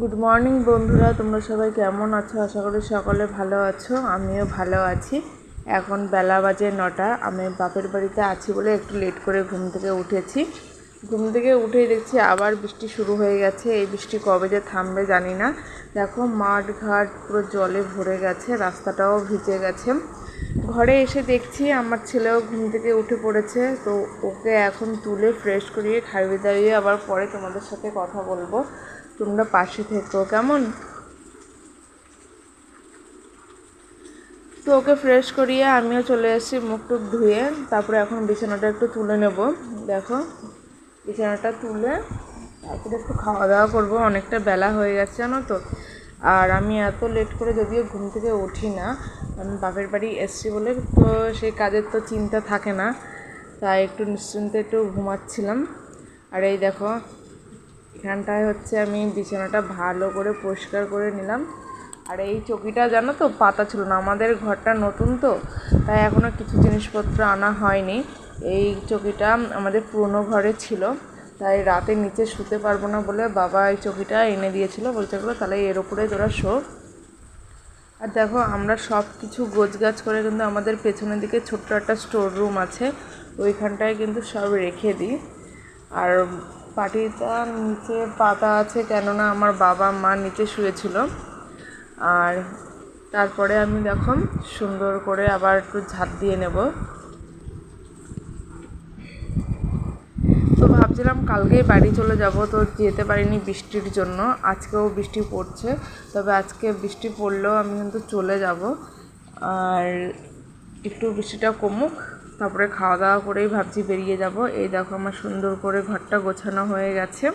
Good morning বন্ধুরা। তোমরা সবাই কেমন আছো? আশা করি সকলে ভালো আছো। আমিও ভালো আছি। এখন বেলা বাজে নটা। আমি বাপের বাড়িতে আছি বলে একটু লেট করে ঘুম থেকে উঠেছি। ঘুম থেকে উঠেই দেখছি আবার বৃষ্টি শুরু হয়ে গেছে। এই বৃষ্টি কবে যে থামবে জানি না। দেখো মাঠ ঘাট পুরো জলে ভরে গেছে, রাস্তাটাও ভিজে গেছে। ঘরে এসে দেখছি আমার ছেলেও ঘুম থেকে উঠে পড়েছে, তো ওকে এখন তুলে ফ্রেশ করিয়ে খাইয়ে দাইয়ে আবার পরে তোমাদের সাথে কথা বলব। তোমরা পাশে থেকো, কেমন? তো ওকে ফ্রেশ করিয়ে আমিও চলে এসেছি মুখ টুক ধুয়ে, তারপরে এখন বিছানাটা একটু তুলে নেব। দেখো, বিছানাটা তুলে তারপরে একটু খাওয়া দাওয়া করব, অনেকটা বেলা হয়ে গেছে, জানো তো? আর আমি এত লেট করে যদিও ঘুম থেকে উঠি না, আমি বাপের বাড়ি এসছি বলে, তো সেই কাজের তো চিন্তা থাকে না, তাই একটু নিশ্চিন্তে একটু ঘুমাচ্ছিলাম। আর এই দেখো, এখানটায় হচ্ছে আমি বিছানাটা ভালো করে পরিষ্কার করে নিলাম। আর এই চকিটা জানো তো, পাতা ছিল না, আমাদের ঘরটা নতুন তো, তাই এখনও কিছু জিনিসপত্র আনা হয়নি। এই চকিটা আমাদের পুরনো ঘরে ছিল। তাই রাতে নিচে শুতে পারব না বলে বাবা এই চকিটা এনে দিয়েছিল। বলছে গেলো তাহলে এর ওপরে তোরা শো। আর দেখো, আমরা সব কিছু গোছগাছ করে কিন্তু আমাদের পেছনের দিকে ছোট্ট একটা স্টোর রুম আছে। ওইখানটায় কিন্তু সব রেখে দিই। আর পাটিটা নিচে পাতা আছে কেননা আমার বাবা মা নিচে শুয়েছিল। আর তারপরে আমি দেখো সুন্দর করে আবার একটু ঝাঁপ দিয়ে নেব। তো ভাবছিলাম কালকেই বাড়ি চলে যাব, তো যেতে পারিনি বৃষ্টির জন্য। আজকেও বৃষ্টি পড়ছে, তবে আজকে বৃষ্টি পড়লেও আমি কিন্তু চলে যাব। আর একটু বৃষ্টিটা কমুক, তারপরে খাওয়া দাওয়া করেই ভাবছি বেরিয়ে যাব। এই দেখো আমার সুন্দর করে ঘরটা গোছানো হয়ে গেছে।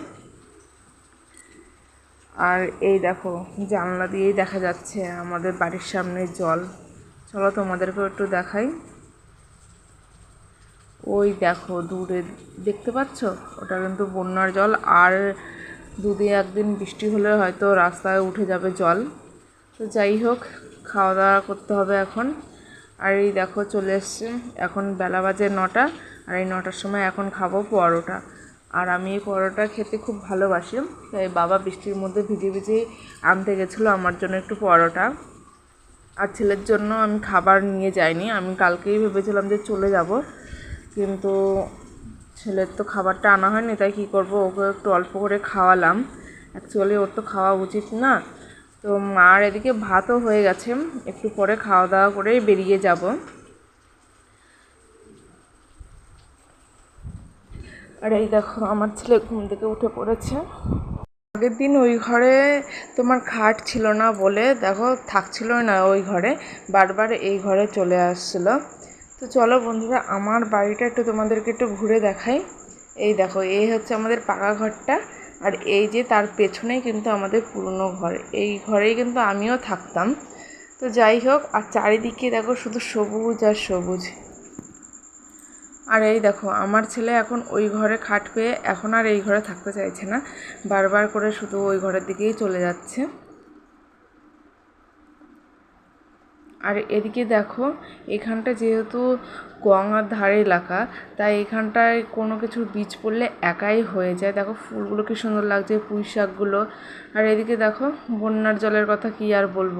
আর এই দেখো, জানলা দিয়েই দেখা যাচ্ছে আমাদের বাড়ির সামনে জল। চলো তোমাদেরকেও একটু দেখাই। ওই দেখো দূরে দেখতে পাচ্ছ? ওটা কিন্তু বন্যার জল। আর দুদিন একদিন বৃষ্টি হলে হয়তো রাস্তায় উঠে যাবে জল। তো যাই হোক খাওয়া দাওয়া করতে হবে এখন। আর এই দেখো চলে এসছে। এখন বেলা বাজে নটা। আর এই নটার সময় এখন খাব পরোটা। আর আমি এই পরোটা খেতে খুব ভালোবাসি। তাই বাবা বৃষ্টির মধ্যে ভিজে ভিজেই আনতে গেছিল আমার জন্য একটু পরোটা। আর ছেলের জন্য আমি খাবার নিয়ে যাইনি। আমি কালকেই ভেবেছিলাম যে চলে যাব। কিন্তু ছেলের তো খাবারটা আনা হয়নি, তাই কী করব? ওকে একটু অল্প করে খাওয়ালাম। অ্যাকচুয়ালি ওর তো খাওয়া উচিত না। তো মার এদিকে ভাতও হয়ে গেছে। একটু পরে খাওয়া দাওয়া করেই বেরিয়ে যাব। আর এই দেখো, আমার ছেলে ঘুম থেকে উঠে পড়েছে। আগের দিন ওই ঘরে তোমার খাট ছিল না বলে, দেখো থাকছিল না ওই ঘরে। বারবার এই ঘরে চলে আসছিল। তো চলো বন্ধুরা, আমার বাড়িটা একটু তোমাদেরকে একটু ঘুরে দেখাই। এই দেখো, এই হচ্ছে আমাদের পাকা ঘরটা, আর এই যে তার পেছনেই কিন্তু আমাদের পুরনো ঘর। এই ঘরেই কিন্তু আমিও থাকতাম। তো যাই হোক, আর চারিদিকে দেখো শুধু সবুজ আর সবুজ। আর এই দেখো, আমার ছেলে এখন ওই ঘরে খাট পেয়ে এখন আর এই ঘরে থাকতে চাইছে না। বারবার করে শুধু ওই ঘরের দিকেই চলে যাচ্ছে। আর এদিকে দেখো, এখানটা যেহেতু গঙ্গার ধারে এলাকা, তাই এখানটায় কোনো কিছুর বীজ পড়লে একাই হয়ে যায়। দেখো, ফুলগুলো কি সুন্দর লাগছে পুঁই শাকগুলো আর এদিকে দেখো, বন্যার জলের কথা কি আর বলব।